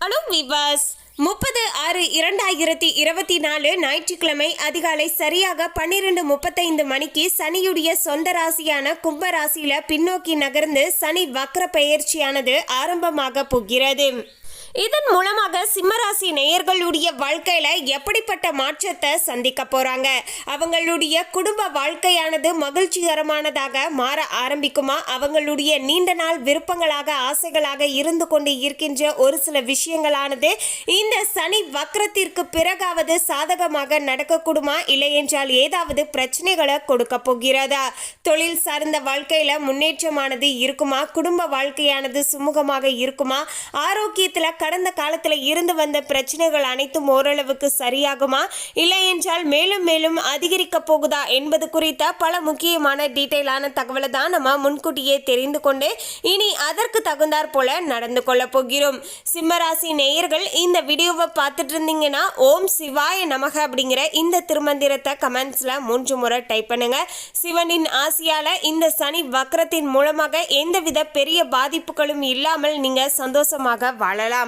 Hello விவாஸ். முப்பது ஆறு இரண்டாயிரத்தி இருபத்தி நாலு ஞாயிற்றுக்கிழமை அதிகாலை சரியாக பன்னிரெண்டு முப்பத்தைந்து மணிக்கு சனியுடைய சொந்த ராசியான கும்ப ராசியில பின்னோக்கி நகர்ந்து சனி வக்ர பெயர்ச்சியானது ஆரம்பமாக போகிறது. இதன் மூலமாக சிம்மராசி நேயர்களுடைய வாழ்க்கையில எப்படிப்பட்ட மாற்றத்தை சந்திக்க போறாங்க? அவங்களுடைய குடும்ப வாழ்க்கையானது மகிழ்ச்சிகரமானதாக மாற ஆரம்பிக்குமா? அவங்களுடைய நீண்ட நாள் விருப்பங்களாக ஆசைகளாக இருந்து கொண்டு இருக்கின்ற ஒரு சில விஷயங்களானது இந்த சனி வக்கரத்திற்கு பிறகாவது சாதகமாக நடக்கக்கூடுமா? இல்லை என்றால் ஏதாவது பிரச்சனைகளை கொடுக்க போகிறதா? தொழில் சார்ந்த வாழ்க்கையில முன்னேற்றமானது இருக்குமா? குடும்ப வாழ்க்கையானது சுமூகமாக இருக்குமா? ஆரோக்கியத்தில் கடந்த காலத்தில் இருந்து வந்த பிரச்சனைகள் அனைத்தும் ஓரளவுக்கு சரியாகுமா? இல்லை என்றால் மேலும் மேலும் அதிகரிக்க போகுதா என்பது குறித்த பல முக்கியமான டீட்டெயிலான தகவலை தான் நம்ம முன்கூட்டியே தெரிந்து கொண்டு இனி அதற்கு தகுந்தாற் போல நடந்து கொள்ள போகிறோம். சிம்மராசி நேயர்கள் இந்த வீடியோவை பார்த்துட்டு இருந்தீங்கன்னா ஓம் சிவாய நமக அப்படிங்கிற இந்த திருமந்திரத்தை கமெண்ட்ஸில் மூன்று முறை டைப் பண்ணுங்க. சிவனின் ஆசியால இந்த சனி வக்ரத்தின் மூலமாக எந்தவித பெரிய பாதிப்புகளும் இல்லாமல் நீங்கள் சந்தோஷமாக வாழலாம்.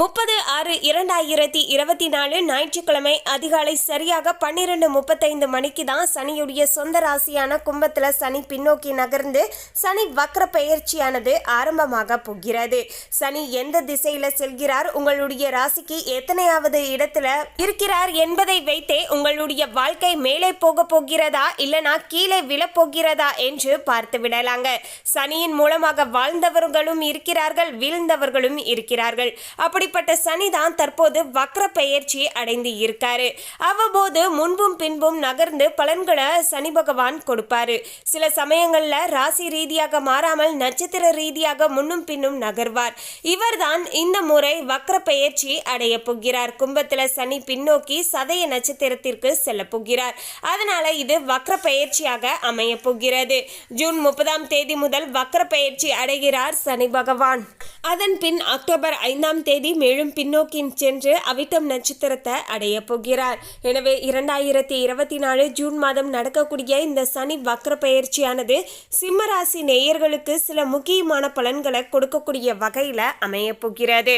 முப்பது ஆறு இரண்டாயிரத்தி இருபத்தி நாலு ஞாயிற்றுக்கிழமை அதிகாலை சரியாக பன்னிரெண்டு முப்பத்தைந்து மணிக்கு தான் சனியுடைய சொந்த ராசியான கும்பத்தில் சனி பின்னோக்கி நகர்ந்து சனி வக்ர பெயர்ச்சியானது ஆரம்பமாக போகிறது. சனி எந்த திசையில செல்கிறார் உங்களுடைய ராசிக்கு எத்தனையாவது இடத்துல இருக்கிறார் என்பதை வைத்தே உங்களுடைய வாழ்க்கை மேலே போக போகிறதா இல்லனா கீழே விழப்போகிறதா என்று பார்த்து விடலாங்க. சனியின் மூலமாக வாழ்ந்தவர்களும் இருக்கிறார்கள் வீழ்ந்தவர்களும் இருக்கிறார்கள். அப்படி அப்படிப்பட்ட சனி தான் தற்போது வக்ர பெயர்ச்சி அடைந்து இருக்காரு. அவ்வப்போது முன்பும் பின்பும் நகர்ந்து பலன்களை சனி பகவான் கொடுப்பாரு. சில சமயங்கள்ல ராசி ரீதியாக மாறாமல் நட்சத்திர ரீதியாக முன்னும் பின்னும் நகர்வார். இவர்தான் இந்த முறை வக்ர பெயர்ச்சி அடைய போகிறார். கும்பத்துல சனி பின்னோக்கி சதய நட்சத்திரத்திற்கு செல்ல போகிறார். அதனால இது வக்ர பெயர்ச்சியாக அமைய போகிறது. ஜூன் முப்பதாம் தேதி முதல் வக்ர பெயர்ச்சி அடைகிறார் சனி பகவான். அதன் பின் அக்டோபர் ஐந்தாம் தேதி மேலும் பின்னோக்கி சென்று அவிட்டம் நட்சத்திரத்தை அடைய போகிறார். எனவே இரண்டாயிரத்தி இருபத்தி நாலு ஜூன் மாதம் நடக்கக்கூடிய இந்த சனி வக்ர பயிற்சியானது சிம்மராசி நேயர்களுக்கு சில முக்கியமான பலன்களை கொடுக்கக்கூடிய வகையில் அமையப்போகிறது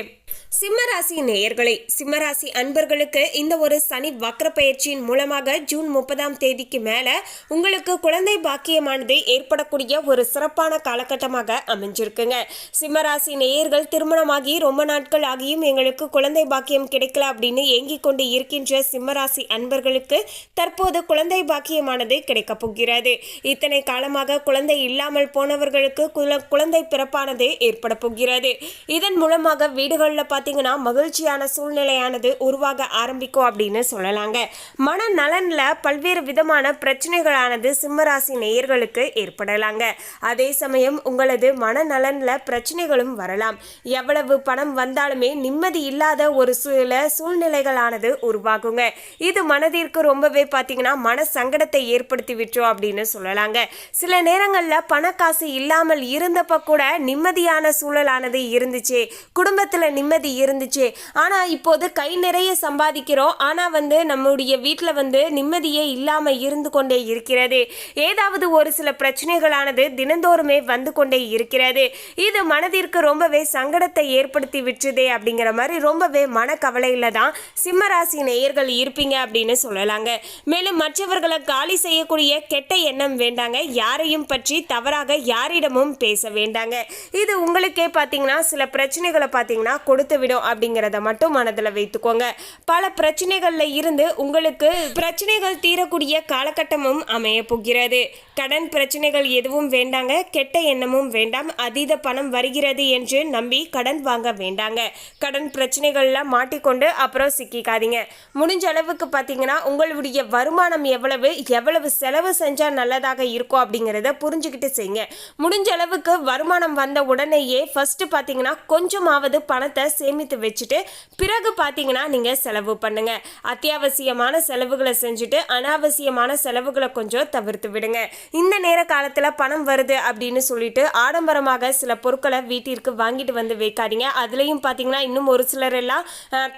சிம்மராசி நேயர்களே சிம்மராசி அன்பர்களுக்கு இந்த ஒரு சனி வக்ர பயிற்சியின் மூலமாக ஜூன் முப்பதாம் தேதிக்கு மேலே உங்களுக்கு குழந்தை பாக்கியமானது ஏற்படக்கூடிய ஒரு சிறப்பான காலகட்டமாக அமைஞ்சிருக்குங்க. சிம்மராசி நேயர்கள் திருமணமாகி ரொம்ப நாட்கள் ஆகியும் எங்களுக்கு குழந்தை பாக்கியம் கிடைக்கல அப்படின்னு ஏங்கிக் கொண்டு இருக்கின்ற சிம்மராசி அன்பர்களுக்கு தற்போது குழந்தை பாக்கியமானது கிடைக்கப் போகிறது. இத்தனை காலமாக குழந்தை இல்லாமல் போனவர்களுக்கு குழந்தை பிறப்பானது ஏற்பட போகிறது. இதன் மூலமாக வீடுகளில் பார்த்து பார்த்தீங்கன்னா மகிழ்ச்சியான சூழ்நிலையானது உருவாக ஆரம்பிக்கும் அப்படின்னு சொல்லலாங்க. மன பல்வேறு விதமான பிரச்சனைகளானது சிம்மராசி நேயர்களுக்கு ஏற்படலாங்க. அதே சமயம் உங்களது மனநலனில் பிரச்சனைகளும் வரலாம். எவ்வளவு பணம் வந்தாலுமே நிம்மதி இல்லாத ஒரு சில சூழ்நிலைகளானது உருவாகுங்க. இது மனதிற்கு ரொம்பவே பார்த்தீங்கன்னா மன சங்கடத்தை ஏற்படுத்தி விட்டோம் அப்படின்னு சொல்லலாங்க. சில நேரங்களில் பணக்காசு இல்லாமல் இருந்தப்ப கூட நிம்மதியான சூழலானது இருந்துச்சு. குடும்பத்தில் நிம்மதி இருந்துச்சு. ஆனால் இப்போது கை நிறைய சம்பாதிக்கிறோம். ஆனால் வந்து நம்முடைய வீட்டில் வந்து நிம்மதியே இல்லாமல் இருந்து கொண்டே இருக்கிறது. ஏதாவது ஒரு சில பிரச்சனைகளானது தினந்தோறுமே வந்து கொண்டே இருக்கிறது. இது மனதிற்கு ரொம்பவே சங்கடத்தை ஏற்படுத்தி விட்டுதே அப்படிங்கிற மாதிரி ரொம்பவே மனக்கவலையில் தான் சிம்மராசி நேயர்கள் இருப்பீங்க அப்படின்னு சொல்லலாங்க. மேலும் மற்றவர்களை காலி செய்யக்கூடிய கெட்ட எண்ணம் வேண்டாங்க. யாரையும் பற்றி தவறாக யாரிடமும் பேச வேண்டாங்க. இது உங்களுக்கே பார்த்தீங்கன்னா சில பிரச்சனைகளை பார்த்தீங்கன்னா கொடுத்து விடும் அப்படிங்கிறத மட்டும் மனதில் வைத்துக்கோங்க. பல பிரச்சனைகளில் இருந்து உங்களுக்கு பிரச்சனைகள் தீரக்கூடிய காலகட்டமும் அமைய போகிறது. கடன் பிரச்சனைகள் எதுவும் வேண்டாங்க. கெட்ட எண்ணமும் வேண்டாம். அதீத பணம் வருகிறது என்று நம்பி கடன் வாங்க வேண்டாங்க. கடன் பிரச்சனைகள்ல மாட்டிக்கொண்டு அப்புறம் சிக்கிக்காதீங்க. முடிஞ்ச அளவுக்கு பார்த்தீங்கன்னா உங்களுடைய வருமானம் எவ்வளவு எவ்வளவு செலவு செஞ்சால் நல்லதாக இருக்கும் அப்படிங்கிறத புரிஞ்சுக்கிட்டு செய்யுங்க. முடிஞ்ச அளவுக்கு வருமானம் வந்த உடனேயே ஃபஸ்ட்டு பார்த்தீங்கன்னா கொஞ்சமாவது பணத்தை சேமித்து வச்சுட்டு பிறகு பார்த்தீங்கன்னா நீங்கள் செலவு பண்ணுங்கள் அத்தியாவசியமான செலவுகளை செஞ்சுட்டு அனாவசியமான செலவுகளை கொஞ்சம் தவிர்த்து விடுங்க. இந்த நேர காலத்தில் பணம் வருது அப்படின்னு சொல்லிட்டு ஆடம்பரமாக சில பொருட்களை வீட்டிற்கு வாங்கிட்டு வந்து வைக்காதீங்க. அதுலேயும் பார்த்தீங்கன்னா இன்னும் ஒரு சிலர் எல்லாம்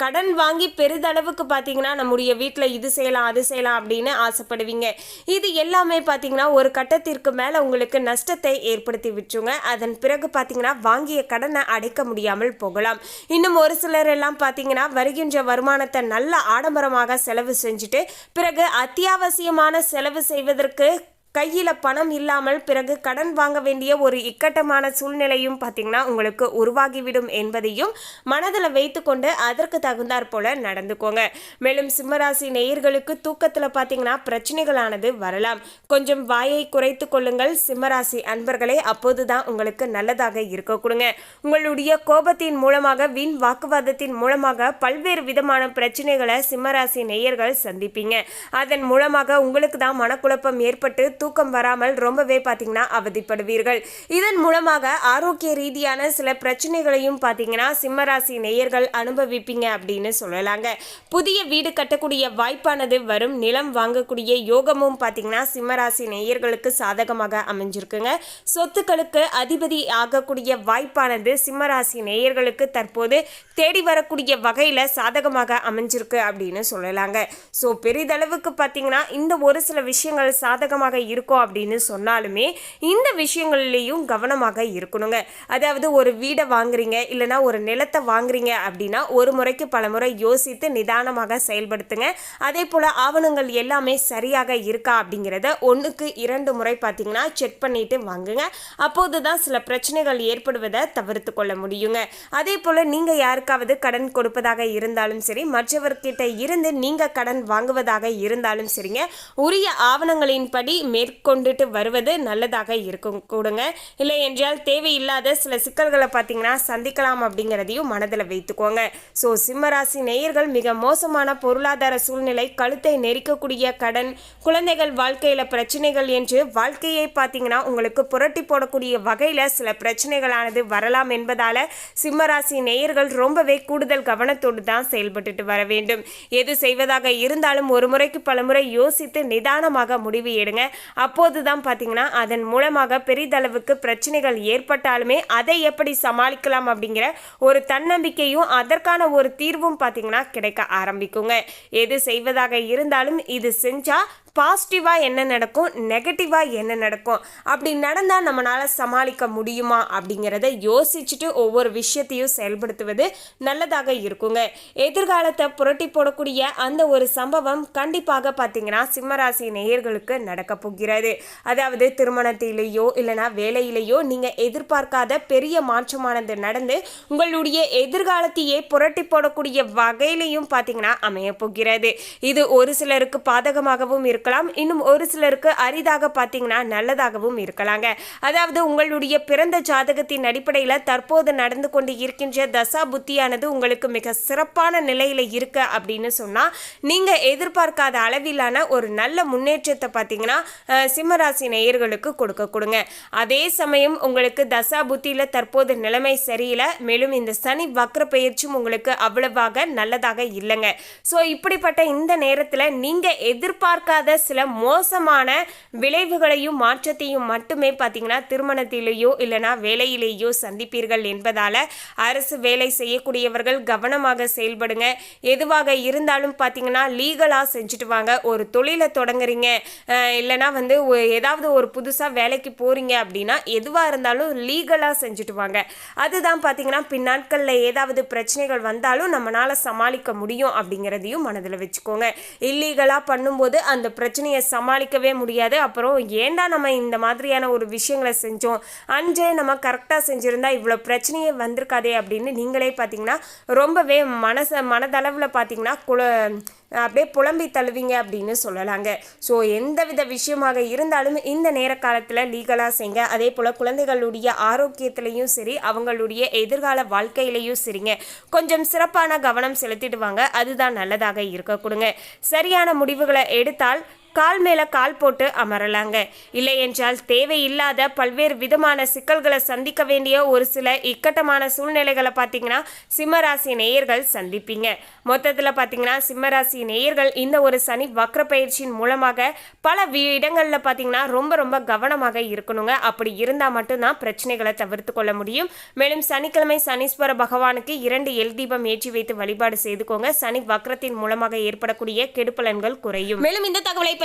கடன் வாங்கி பெரிதளவுக்கு பார்த்தீங்கன்னா நம்முடைய வீட்டில் இது செய்யலாம் அது செய்யலாம் அப்படின்னு ஆசைப்படுவீங்க. இது எல்லாமே பார்த்தீங்கன்னா ஒரு கட்டத்திற்கு மேலே உங்களுக்கு நஷ்டத்தை ஏற்படுத்தி விட்டுருங்க. அதன் பிறகு பார்த்தீங்கன்னா வாங்கிய கடனை அடைக்க முடியாமல் போகலாம். இன்னும் ஒரு சிலர் எல்லாம் பார்த்தீங்கன்னா வருகின்ற வருமானத்தை நல்ல ஆடம்பரமாக செலவு செஞ்சுட்டு பிறகு அத்தியாவசியமான செலவு செய்வதற்கு கையில் பணம் இல்லாமல் பிறகு கடன் வாங்க வேண்டிய ஒரு இக்கட்டமான சூழ்நிலையும் பார்த்தீங்கன்னா உங்களுக்கு உருவாகிவிடும் என்பதையும் மனதில் வைத்துக்கொண்டு அதற்கு தகுந்தாற் போல நடந்துக்கோங்க. மேலும் சிம்மராசி நேயர்களுக்கு தூக்கத்தில் பார்த்திங்கன்னா பிரச்சனைகளானது வரலாம். கொஞ்சம் வாயை குறைத்து கொள்ளுங்கள். சிம்மராசி அன்பர்களே அப்போது தான் உங்களுக்கு நல்லதாக இருக்க கொடுங்க. உங்களுடைய கோபத்தின் மூலமாக வீண் வாக்குவாதத்தின் மூலமாக பல்வேறு விதமான பிரச்சனைகளை சிம்மராசி நேயர்கள் சந்திப்பீங்க. அதன் மூலமாக உங்களுக்கு தான் மனக்குழப்பம் ஏற்பட்டு தூக்கம் வராமல் ரொம்பவே பார்த்தீங்கன்னா அவதிப்படுவீர்கள். இதன் மூலமாக ஆரோக்கிய ரீதியான சில பிரச்சனைகளையும் பார்த்தீங்கன்னா சிம்மராசி நேயர்கள் அனுபவிப்பீங்க அப்படின்னு சொல்லலாங்க. புதிய வீடு கட்டக்கூடிய வாய்ப்பானது வரும். நிலம் வாங்கக்கூடிய யோகமும் பார்த்தீங்கன்னா சிம்மராசி நேயர்களுக்கு சாதகமாக அமைஞ்சிருக்குங்க. சொத்துக்களுக்கு அதிபதி ஆகக்கூடிய வாய்ப்பானது சிம்மராசி நேயர்களுக்கு தற்போது தேடி வரக்கூடிய வகையில் சாதகமாக அமைஞ்சிருக்கு அப்படின்னு சொல்லலாங்க. ஸோ பெரிதளவுக்கு பார்த்தீங்கன்னா இந்த ஒரு சில விஷயங்கள் சாதகமாக இருக்கும் அப்படின்னு சொன்னாலுமே இந்த விஷயங்கள்லேயும் கவனமாக இருக்கணுங்க. அதாவது ஒரு வீடை வாங்குறீங்க இல்லைன்னா ஒரு நிலத்தை வாங்குறீங்க அப்படின்னா ஒரு முறைக்கு பல முறை யோசித்து நிதானமாக செயல்படுத்துங்க. அதே போல் ஆவணங்கள் எல்லாமே சரியாக இருக்கா அப்படிங்கிறத ஒன்றுக்கு இரண்டு முறை பார்த்தீங்கன்னா செக் பண்ணிட்டு வாங்குங்க. அப்போது தான் சில பிரச்சனைகள் ஏற்படுவதை தவிர்த்து கொள்ள முடியுங்க. அதே போல் நீங்கள் யாருக்காவது கடன் கொடுப்பதாக இருந்தாலும் சரி மற்றவர்கிட்ட இருந்து நீங்கள் கடன் வாங்குவதாக இருந்தாலும் சரிங்க உரிய ஆவணங்களின்படி மேற்கொண்டுட்டு வருவது நல்லதாக இருக்கும். கூடுங்க. இல்லை என்றால் தேவையில்லாத சில சிக்கல்களை பார்த்தீங்கன்னா சந்திக்கலாம் அப்படிங்கிறதையும் மனதில் வைத்துக்கோங்க. ஸோ சிம்மராசி நேயர்கள் மிக மோசமான பொருளாதார சூழ்நிலை கழுத்தை நெரிக்கக்கூடிய கடன் குழந்தைகள் வாழ்க்கையில் பிரச்சனைகள் என்று வாழ்க்கையை பார்த்தீங்கன்னா உங்களுக்கு புரட்டி போடக்கூடிய வகையில் சில பிரச்சனைகளானது வரலாம் என்பதால் சிம்மராசி நேயர்கள் ரொம்பவே கூடுதல் கவனத்தோடு தான் செயல்பட்டுட்டு வர வேண்டும். எது செய்வதாக இருந்தாலும் ஒரு முறைக்கு பல முறை யோசித்து நிதானமாக முடிவு எடுங்க. அப்போது தான் பார்த்தீங்கன்னா அதன் மூலமாக பெரிதளவுக்கு பிரச்சனைகள் ஏற்பட்டாலுமே அதை எப்படி சமாளிக்கலாம் அப்படிங்கிற ஒரு தன்னம்பிக்கையும் அதற்கான ஒரு தீர்வும் பார்த்தீங்கன்னா கிடைக்க ஆரம்பிக்குங்க. எது செய்வதாக இருந்தாலும் இது செஞ்சா பாசிட்டிவாக என்ன நடக்கும் நெகட்டிவாக என்ன நடக்கும்? அப்படி நடந்தால் நம்மளால் சமாளிக்க முடியுமா? அப்படிங்கிறத யோசிச்சுட்டு ஒவ்வொரு விஷயத்தையும் செயல்படுத்துவது நல்லதாக இருக்குங்க. எதிர்காலத்தை புரட்டி போடக்கூடிய அந்த ஒரு சம்பவம் கண்டிப்பாக பார்த்தீங்கன்னா சிம்மராசி நேயர்களுக்கு நடக்க போகிறது. அதாவது திருமணத்திலேயோ இல்லைனா வேலையிலேயோ நீங்கள் எதிர்பார்க்காத பெரிய மாற்றமானது நடந்து உங்களுடைய எதிர்காலத்தையே புரட்டி போடக்கூடிய வகையிலையும் பார்த்தீங்கன்னா அமைய போகிறது. இது ஒரு சிலருக்கு பாதகமாகவும் இருக்கும் இருக்கலாம். இன்னும் ஒரு சிலருக்கு அரிதாக பார்த்தீங்கன்னா நல்லதாகவும் இருக்கலாங்க. அதாவது உங்களுடைய பிறந்த ஜாதகத்தின் அடிப்படையில் தற்போது நடந்து கொண்டு இருக்கின்ற தசா புத்தியானது உங்களுக்கு மிக சிறப்பான நிலையில் இருக்கு அப்படின்னு சொன்னால் நீங்கள் எதிர்பார்க்காத அளவிலான ஒரு நல்ல முன்னேற்றத்தை பார்த்தீங்கன்னா சிம்மராசி நேயர்களுக்கு கொடுக்க கொடுங்க. அதே சமயம் உங்களுக்கு தசா புத்தியில் தற்போது நிலைமை சரியில்லை மேலும் இந்த சனி வக்ர பயிற்சியும் உங்களுக்கு அவ்வளவாக நல்லதாக இல்லைங்க. ஸோ இப்படிப்பட்ட இந்த நேரத்தில் நீங்கள் எதிர்பார்க்காத சில மோசமான விளைவுகளையும் மாற்றத்தையும் மட்டுமே பார்த்தீங்கன்னா திருமணத்திலேயோ இல்லைனா வேலையிலேயோ சந்திப்பீர்கள் என்பதால் அரசு வேலை செய்யக்கூடியவர்கள் கவனமாக செயல்படுங்க. எதுவாக இருந்தாலும் பார்த்தீங்கன்னா லீகலாக செஞ்சுட்டு வாங்க. ஒரு தொழிலை தொடங்குறீங்க இல்லைனா வந்து ஏதாவது ஒரு புதுசாக வேலைக்கு போகிறீங்க அப்படின்னா எதுவாக இருந்தாலும் லீகலாக செஞ்சுட்டு வாங்க. அதுதான் பார்த்தீங்கன்னா பின்னாட்களில் ஏதாவது பிரச்சனைகள் வந்தாலும் நம்மளால் சமாளிக்க முடியும் அப்படிங்கிறதையும் மனதில் வச்சுக்கோங்க. இல்லீகலாக பண்ணும்போது அந்த பிரச்சனையை சமாளிக்கவே முடியாது. அப்புறம் ஏன்டா நம்ம இந்த மாதிரியான ஒரு விஷயங்களை செஞ்சோம்? அன்றே நம்ம கரெக்டாக செஞ்சுருந்தா இவ்வளோ பிரச்சனையே வந்திருக்காதே அப்படின்னு நீங்களே பார்த்தீங்கன்னா ரொம்பவே மனச மனதளவில் பார்த்தீங்கன்னா குல அப்படியே புலம்பி தழுவிங்க அப்படின்னு சொல்லலாங்க. ஸோ எந்த வித விஷயமாக இருந்தாலும் இந்த நேர காலத்தில் லீகலாக செய்யுங்க அதே போல் குழந்தைகளுடைய ஆரோக்கியத்திலையும் சரி அவங்களுடைய எதிர்கால வாழ்க்கையிலையும் சரிங்க. கொஞ்சம் சிறப்பான கவனம் செலுத்திடுவாங்க அதுதான் நல்லதாக இருக்க கொடுங்க. சரியான முடிவுகளை எடுத்தால் கால் மேலே கால் போட்டு அமரலாங்க. இல்லை என்றால் தேவையில்லாத பல்வேறு விதமான சிக்கல்களை சந்திக்க வேண்டிய ஒரு சில இக்கட்டமான சூழ்நிலைகளை பார்த்தீங்கன்னா சிம்மராசி நேயர்கள் சந்திப்பீங்க. மொத்தத்தில் பார்த்தீங்கன்னா சிம்மராசி நேயர்கள் இந்த ஒரு சனி வக்ர பயிற்சியின் மூலமாக பல வி- பார்த்தீங்கன்னா ரொம்ப ரொம்ப கவனமாக இருக்கணுங்க. அப்படி இருந்தால் மட்டும்தான் பிரச்சனைகளை தவிர்த்து கொள்ள முடியும். மேலும் சனிக்கிழமை சனீஸ்வர பகவானுக்கு இரண்டு எல் தீபம் ஏற்றி வைத்து வழிபாடு செய்துக்கோங்க. சனி வக்ரத்தின் மூலமாக ஏற்படக்கூடிய கெடுப்பலன்கள் குறையும். மேலும் இந்த தகவலை